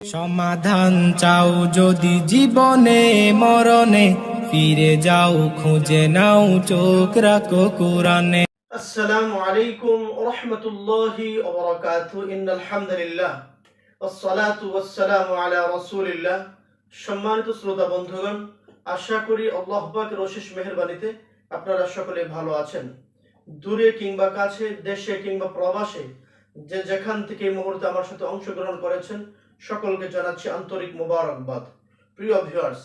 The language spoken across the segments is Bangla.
সমাধান চাও যদি জীবনে মরণে ফিরে যাও খুঁজে নাও চোখ রাখো কোরআনে السلام عليكم ورحمة الله وبركاته إن الحمد لله والصلاة والسلام على رسول الله সম্মানিত শ্রোতা বন্ধুগণ আশা করি আল্লাহ পাকের অশেষ মেহেরবানিতে আপনারা সকলে ভালো আছেন দূরে কিংবা কাছে দেশে কিংবা প্রবাসে যে যেখান থেকে এই মুহূর্তে আমার সাথে অংশগ্রহণ করেছেন সকলকে জানাচ্ছি আন্তরিক মোবারকবাদ। প্রিয় ভিউয়ার্স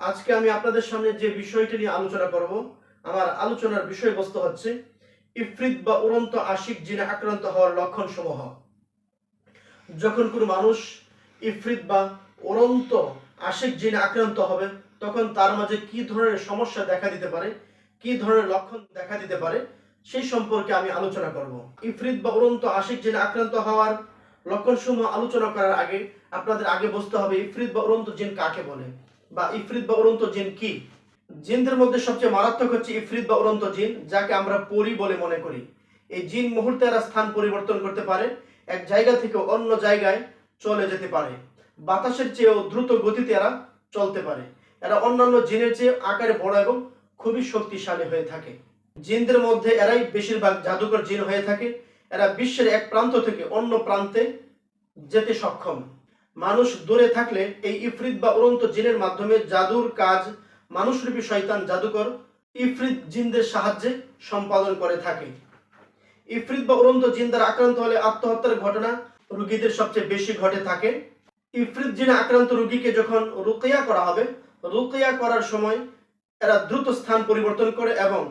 আজকে আমি আপনাদের সামনে যে বিষয়টি নিয়ে আলোচনা করব, আমার আলোচনার বিষয়বস্তু হচ্ছে ইফরিত বা উড়ন্ত আশিক জিনে আক্রান্ত হওয়ার লক্ষণ সমূহ যখন কোনো মানুষ ইফরিত বা উড়ন্ত আশিক জিনে আক্রান্ত হবে, তখন তার মাঝে কি ধরনের সমস্যা দেখা দিতে পারে, কি ধরনের লক্ষণ দেখা দিতে পারে, সেই সম্পর্কে আমি আলোচনা করব। ইফরিত বা উড়ন্ত আশিক জিনে আক্রান্ত হওয়ার লক্ষণ সমূহ আলোচনা করার আগে আপনাদের আগে বুঝতে হবে ইফরিত বা উড়ন্ত জিন কাকে বলে? বা ইফরিত বা উড়ন্ত জিন কি? জিনদের মধ্যে সবচেয়ে মারাত্মক হচ্ছে ইফরিত বা উড়ন্ত জিন, যাকে আমরা পরি বলে মনে করি। এই জিন মুহূর্তে এরা স্থান পরিবর্তন করতে পারে, এক জায়গা থেকে অন্য জায়গায় চলে যেতে পারে। বাতাসের চেয়েও দ্রুত গতিতে এরা চলতে পারে। এরা অন্যান্য জিনের চেয়ে আকারে বড় এবং খুবই শক্তিশালী হয়ে থাকে। জিনদের মধ্যে এরাই বেশিরভাগ জাদুকর জিন হয়ে থাকে। এরা বিশ্বের এক প্রান্ত থেকে অন্য প্রান্তে যেতে সক্ষম। মানুষ দূরে থাকলে এই ইফরিত বা উড়ন্ত জিনের মাধ্যমে জাদুর কাজ মানুষরূপী শয়তান জাদুকর ইফরিত জিনদের সাহায্যে সম্পাদন করে থাকে। ইফরিত বা উড়ন্ত জিন দ্বারা আক্রান্ত হলে আত্মহত্যার ঘটনা রুগীদের সবচেয়ে বেশি ঘটে থাকে। ইফরিত জিনে আক্রান্ত রুগীকে যখন রুকিয়া করা হবে, রুকিয়া করার সময় এরা দ্রুত স্থান পরিবর্তন করে এবং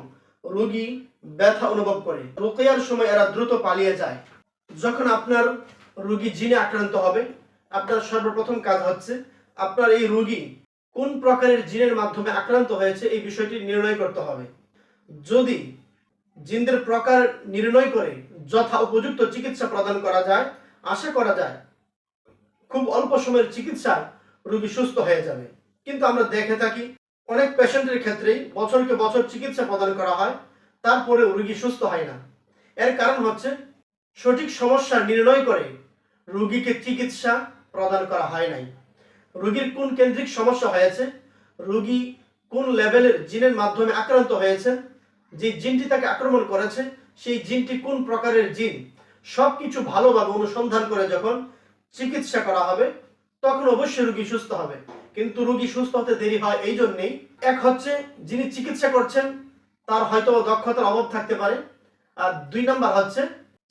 রোগী ব্যথা অনুভব করে। রুকিয়ার সময় এরা দ্রুত পালিয়ে যায়। যখন আপনার রুগী জিনে আক্রান্ত হবে, আপনার সর্বপ্রথম কাজ হচ্ছে আপনার এই রুগী কোন প্রকারের জিনের মাধ্যমে আক্রান্ত হয়েছে এই বিষয়টি নির্ণয় করতে হবে। যদি জিনদের প্রকার নির্ণয় করে যথা উপযুক্ত চিকিৎসা প্রদান করা যায়, আশা করা যায়, খুব অল্প সময়ের চিকিৎসায় রোগী সুস্থ হয়ে যাবে। কিন্তু আমরা দেখে থাকি অনেক পেশেন্টের ক্ষেত্রেই বছরকে বছর চিকিৎসা প্রদান করা হয়। তারপরেও রোগী সুস্থ হয় না। এর কারণ হচ্ছে সঠিক সমস্যা নির্ণয় করে রোগীকে চিকিৎসা প্রদান করা হয় নাই। রোগীর কোন কেন্দ্রিক সমস্যা হয়েছে, রোগী কোন লেভেলের জিনের মাধ্যমে আক্রান্ত হয়েছে, যে জিনটি তাকে আক্রমণ করেছে, সেই জিনটি কোন প্রকারের জিন, সবকিছু ভালোভাবে অনুসন্ধান করে যখন চিকিৎসা করা হবে, তখন অবশ্যই রোগী সুস্থ হবে। কিন্তু রোগী সুস্থ হতে দেরি হয় এই জন্যেই এক হচ্ছে যিনি চিকিৎসা করছেন তার হয়তো দক্ষতার অভাব থাকতে পারে। আর দুই নাম্বার হচ্ছে,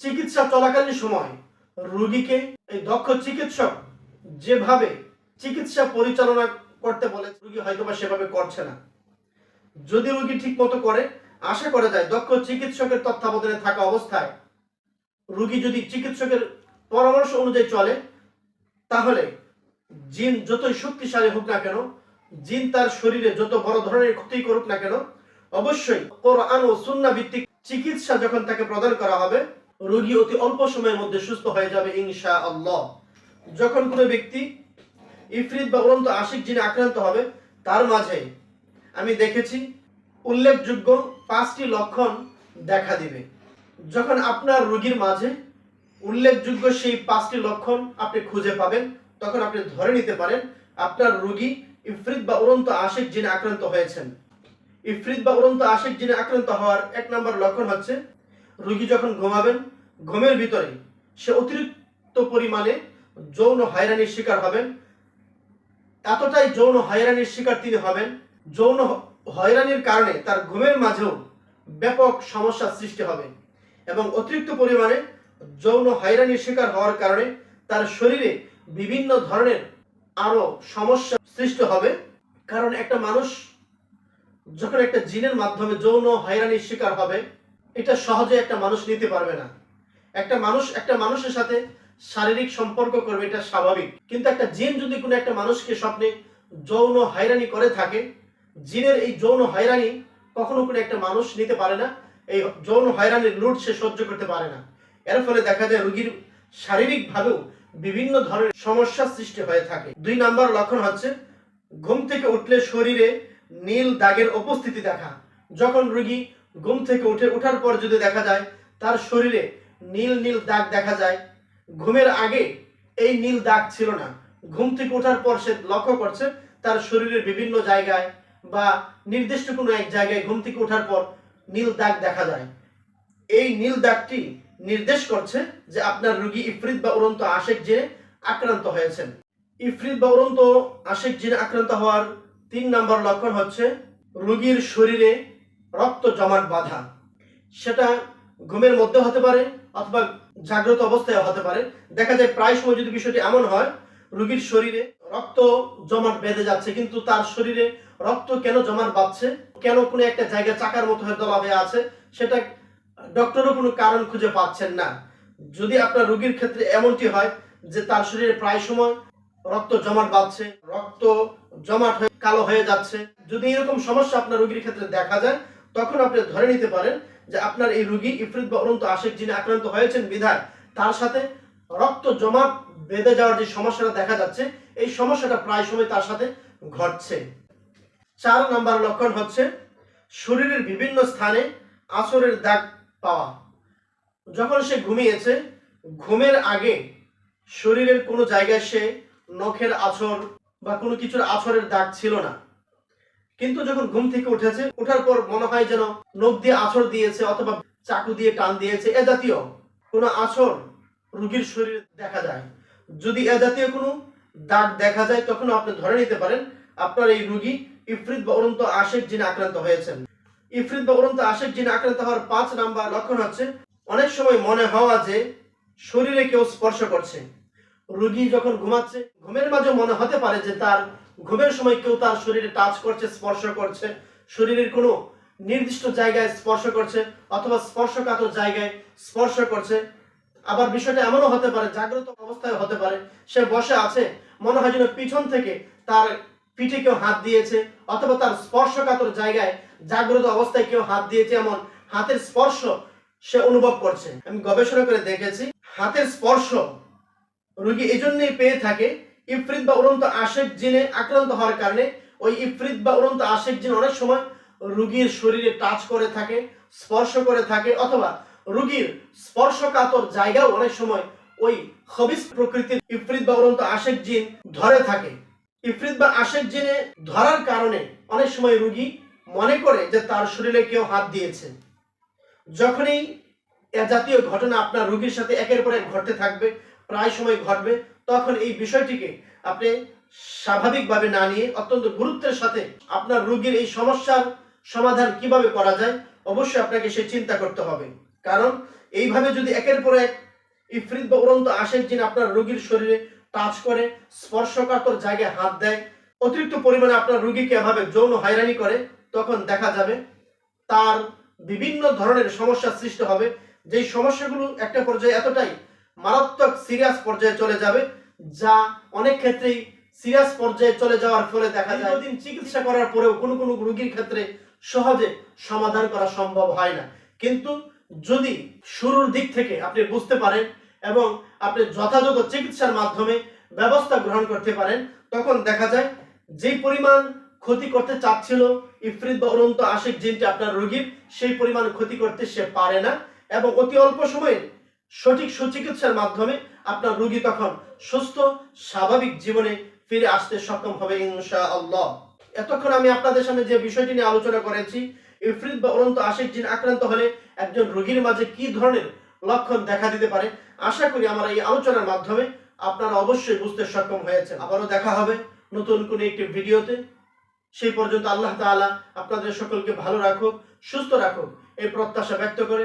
চিকিৎসা চলাকালীন সময় রোগীকে এই দক্ষ চিকিৎসক যেভাবে চিকিৎসা পরিচালনা করতে বলে, রোগী হয়তো বা সেভাবে করছে না। যদি রোগী ঠিক মতো করে, আশা করা যায় দক্ষ চিকিৎসকের তত্ত্বাবধানে থাকা অবস্থায় রোগী যদি চিকিৎসকের পরামর্শ অনুযায়ী চলে, তাহলে জিন যতই শক্তিশালী হোক না কেন, জিন তার শরীরে যত বড় ধরনের ক্ষতি করুক না কেন অবশ্যই কোরআন ও সুন্না ভিত্তিক চিকিৎসা যখন তাকে প্রদান করা হবে, রোগী অতি অল্প সময়ের মধ্যে সুস্থ হয়ে যাবে ইনশা আল্লাহ যখন কোনো ব্যক্তি ইফরিত বা উড়ন্ত আশিক জিনে আক্রান্ত হবে, তার মাঝে আমি দেখেছি উল্লেখযোগ্য পাঁচটি লক্ষণ দেখা দিবে। যখন আপনার রোগীর মাঝে উল্লেখযোগ্য সেই পাঁচটি লক্ষণ আপনি খুঁজে পাবেন, তখন আপনি ধরে নিতে পারেন আপনার রোগী ইফরিত বা উড়ন্ত আশিক জিনে আক্রান্ত হয়েছেন। ইফরিত বা উড়ন্ত আশিক জিনে আক্রান্ত হওয়ার এক নম্বর লক্ষণ হচ্ছে, রোগী যখন ঘুমাবেন, ঘুমের ভিতরে সে অতিরিক্ত পরিমাণে যৌন হয়রানির শিকার হবেন। এতটাই যৌন হয়রানির শিকার তিনি হবেন, যৌন হয়রানির কারণে তার ঘুমের মাঝেও ব্যাপক সমস্যার সৃষ্টি হবে এবং অতিরিক্ত পরিমাণে যৌন হয়রানির শিকার হওয়ার কারণে তার শরীরে বিভিন্ন ধরনের আরও সমস্যা সৃষ্টি হবে। কারণ একটা মানুষ যখন একটা জিনের মাধ্যমে যৌন হয়রানির শিকার হবে, এটা সহজে একটা মানুষ নিতে পারবে না। একটা মানুষ, একটা মানুষের সাথে শারীরিক সম্পর্ক করবে, এটা স্বাভাবিক। কিন্তু একটা জিন যদি কোনো একটা মানুষকে স্বপ্নে যৌন হয়রানি করে থাকে, জিনের এই যৌন হয়রানি কখনো কোনো একটা মানুষ নিতে পারে না, এই যৌন হয়রানির লুট সে সহ্য করতে পারে না। এর ফলে দেখা যায় রোগীর শারীরিকভাবেও বিভিন্ন ধরনের সমস্যার সৃষ্টি হয়ে থাকে। দুই নাম্বার লক্ষণ হচ্ছে, ঘুম থেকে উঠলে শরীরে নীল দাগের উপস্থিতি দেখা। যখন রোগী ঘুম থেকে উঠে ওঠার পর যদি দেখা যায়, তার শরীরে নীল নীল দাগ দেখা যায়। ঘুমের আগে এই নীল দাগ ছিল না। ঘুম থেকে ওঠার পর সে লক্ষ্য করছে, তার শরীরের বিভিন্ন জায়গায় বা নির্দিষ্ট কোনো এক জায়গায় ঘুম থেকে ওঠার পর নীল দাগ দেখা যায়। এই নীল দাগটি নির্দেশ করছে যে আপনার রোগী ইফরিত বা উড়ন্ত আশেক জিনে আক্রান্ত হয়েছেন। ইফরিত বা উড়ন্ত আশেক জিনে আক্রান্ত হওয়ার তিন নম্বর লক্ষণ হচ্ছে রোগীর শরীরে রক্ত জমাট বাঁধা। সেটা ঘুমের মধ্যে হতে পারে অথবা জাগ্রত অবস্থায় হতে পারে। দেখা যায় প্রায় সময় যদি বিষয়টি এমন হয়, রোগীর শরীরে রক্ত জমাট বেঁধে যাচ্ছে, কিন্তু তার শরীরে রক্ত কেন জমাট বাঁধছে, কেন কোনো একটা জায়গায় চাকার মতো হয়ে দলা হয়ে আছে, সেটা ডক্টরও কোনো কারণ খুঁজে পাচ্ছেন না। যদি আপনার রোগীর ক্ষেত্রে এমনটি হয় যে তার শরীরে প্রায় সময় রক্ত জমাট বাঁধছে, রক্ত জমাট হয়ে কালো হয়ে যাচ্ছে। যদি এরকম সমস্যা আপনার রোগীর ক্ষেত্রে দেখা যায়, তখন আপনি ধরে নিতে পারেন যে আপনার এই রোগী ইফরিত বা অনন্ত আশেক যিনি আক্রান্ত হয়েছেন বিধায়, তার সাথে রক্ত জমা বেঁধে যাওয়ার যে সমস্যাটা দেখা যাচ্ছে, এই সমস্যাটা প্রায় সময় তার সাথে ঘটছে। চার নাম্বার লক্ষণ হচ্ছে শরীরের বিভিন্ন স্থানে আঁচড়ের দাগ পাওয়া। যখন সে ঘুমিয়েছে, ঘুমের আগে শরীরের কোনো জায়গায় সে নখের আঁচড় বা কোনো কিছুর আঁচড়ের দাগ ছিল না। কিন্তু যখন ঘুম থেকে উঠেছে ওঠার পর মনে হয় যেন নখ দিয়ে আঁচড় দিয়েছে অথবা চাকু দিয়ে টান দিয়েছে। এ জাতীয় কোনো আঁচড় রোগীর শরীরে দেখা যায়। যদি এ জাতীয় কোনো দাগ দেখা যায় তখন আপনি ধরে নিতে পারেন, আপনার এই রুগী ইফরিত বা অরন্ত আশেক যিনি আক্রান্ত হয়েছেন। ইফরিত বা অরন্ত আশেক যিনি আক্রান্ত হওয়ার পাঁচ নাম্বার লক্ষণ হচ্ছে, অনেক সময় মনে হওয়া যে শরীরে কেউ স্পর্শ করছে। রোগী যখন ঘুমাচ্ছে, ঘুমের মাঝে মনে হতে পারে যে তার ঘুমের সময় কেউ তার শরীরে টাচ করছে, স্পর্শ করছে। শরীরের কোনো নির্দিষ্ট জায়গায় স্পর্শ করছে অথবা স্পর্শকাতর জায়গায় স্পর্শ করছে। আবার বিষয়টা এমনও হতে পারে, জাগ্রত অবস্থায় হতে পারে। সে বসে আছে, মনে হয় যেন পিছন থেকে তার পিঠে কেউ হাত দিয়েছে অথবা তার স্পর্শকাতর জায়গায় জাগ্রত অবস্থায় কেউ হাত দিয়েছে এমন হাতের স্পর্শ সে অনুভব করছে। আমি গবেষণা করে দেখেছি, হাতের স্পর্শ রোগী এই জন্যই পেয়ে থাকে ইফরিত বা উড়ন্ত আশেক জিনে আক্রান্ত হওয়ার কারণে। ওই ইফরিত বা উড়ন্ত আশেক জিন অনেক সময় রুগীর শরীরে টাচ করে থাকে, স্পর্শ করে থাকে, অথবা রোগীর স্পর্শকাতর জায়গাও অনেক সময় ওই খবিস প্রকৃতির ইফরিত বা উড়ন্ত আশেক জিন ধরে থাকে। ইফরিত বা আশেক জিনে ধরার কারণে অনেক সময় রুগী মনে করে যে তার শরীরে কেউ হাত দিয়েছে। যখনই এ জাতীয় ঘটনা আপনার রুগীর সাথে একের পর এক ঘটতে থাকবে প্রায় সময় ঘটবে, তখন এই বিষয়টিকে আপনি স্বাভাবিকভাবে না নিয়ে অত্যন্ত গুরুত্বের সাথে আপনার রোগীর এই সমস্যার সমাধান কীভাবে করা যায়, অবশ্যই আপনাকে সে চিন্তা করতে হবে। কারণ এইভাবে যদি একের পর এক ইফরিত বা উড়ন্ত আশেক জিন আপনার রোগীর শরীরে টাচ করে, স্পর্শকাতর জায়গায় হাত দেয়, অতিরিক্ত পরিমাণে আপনার রোগীকে এভাবে যৌন হয়রানি করে, তখন দেখা যাবে তার বিভিন্ন ধরনের সমস্যার সৃষ্টি হবে। যেই সমস্যাগুলো একটা পর্যায়ে এতটাই মারাত্মক সিরিয়াস পর্যায়ে চলে যাবে যা অনেক ক্ষেত্রেই সিরিয়াস পর্যায়ে চলে যাওয়ার ফলে দেখা যায় দিন চিকিৎসা করার পরেও কোনো কোনো রোগীর ক্ষেত্রে সহজে সমাধান করা সম্ভব হয় না। কিন্তু যদি শুরুর দিক থেকে আপনি বুঝতে পারেন এবং আপনি যথাযথ চিকিৎসার মাধ্যমে ব্যবস্থা গ্রহণ করতে পারেন তখন দেখা যায় যে পরিমাণ ক্ষতি করতে চাচ্ছিল ইফরিত বা অনন্ত আশিক জিনটি আপনার রোগীর সেই পরিমাণ ক্ষতি করতে সে পারে না এবং অতি অল্প সময়ে সঠিক সুচিকিৎসার মাধ্যমে আপনার রোগী তখন সুস্থ, স্বাভাবিক জীবনে ফিরে আসতে সক্ষম হবে ইনশা আল্লাহ এতক্ষণ আমি আপনাদের সামনে যে বিষয়টি নিয়ে আলোচনা করেছি, ইফরিত বা অনন্ত আশেক জিন আক্রান্ত হলে একজন রোগীর মাঝে কি ধরনের লক্ষণ দেখা দিতে পারে, আশা করি আমার এই আলোচনার মাধ্যমে আপনারা অবশ্যই বুঝতে সক্ষম হয়েছে আবারও দেখা হবে নতুন কোনো একটি ভিডিওতে। সেই পর্যন্ত আল্লাহ তাআলা আপনাদের সকলকে ভালো রাখুক, সুস্থ রাখুক, এই প্রত্যাশা ব্যক্ত করে